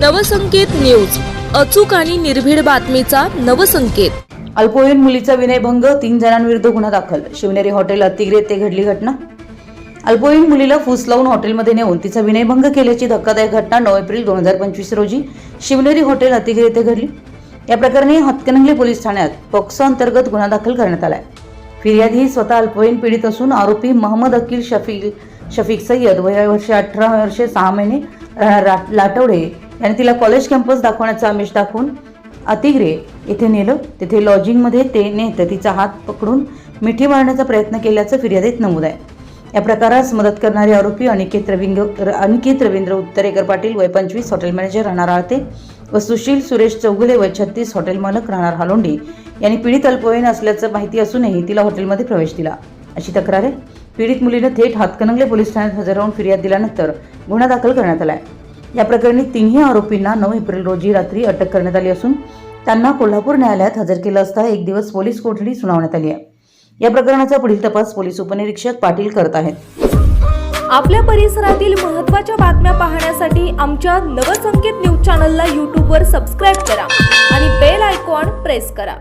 Navsanket news. अचूक आणि निर्भीड बातमीचा नवसंकेत. अल्पवयीन मुलीचा विनयभंग तीन जणांविरुद्ध गुन्हा दाखल. शिवनेरी हॉटेल अतिग्रे ते घडली घटना. अल्पवयीन मुलीला फूस लावून हॉटेलमध्ये नेऊन तिचा विनयभंग केल्याची धक्कादायक घटना नऊ एप्रिल दोन हजार पंचवीस रोजी शिवनेरी हॉटेल अतिग्रे येथे घडली. या प्रकरणी हातकणंगले पोलीस ठाण्यात पॉक्सो अंतर्गत गुन्हा दाखल करण्यात आलाय. फिर्यादी ही स्वतः अल्पवयीन पीडित असून आरोपी महम्मद अकील शफी शफीक सय्यद वया वर्षे अठरा वर्षे सहा महिने रा- लाटवडे आणि तिला कॉलेज कॅम्पस दाखवण्याचा आमिष दाखवून अतिग्रे येथे नेलं. तिथे लॉजिंगमध्ये ते नेतं. तिचा हात पकडून मिठी मारण्याचा प्रयत्न केल्याचं फिर्यादीत नमूद आहे. या प्रकारास मदत करणारे आरोपी अनिकेत रविंद्र अनिकेत रवींद्र उत्तरेकर पाटील वय पंचवीस हॉटेल मॅनेजर राहणार आळते व सुशील सुरेश चौगुले वय छत्तीस हॉटेल मालक राहणार हालोंडी यांनी पीडित अल्पवयीन असल्याचं माहिती असूनही तिला हॉटेलमध्ये प्रवेश दिला. अशी तक्रार आहे. पीडित मुलीनं थेट हातकणंगले पोलीस ठाण्यात हजर राहून फिर्याद दिल्यानंतर गुन्हा दाखल करण्यात आला आहे या प्रकरणी तिन्ही आरोपींना नऊ एप्रिल रोजी रात्री अटक करण्यात आली असून त्यांना कोल्हापूर न्यायालयात हजर केलं असता एक दिवस पोलीस कोठडी सुनावण्यात आली आहे. या प्रकरणाचा पुढील तपास पोलीस उपनिरीक्षक पाटील करत आहेत. आपल्या परिसरातील महत्त्वाच्या बातम्या पाहण्यासाठी आमच्या नवसंकेत न्यूज चॅनलला यूट्यूबवर सबस्क्राईब करा आणि बेल आयकॉन प्रेस करा.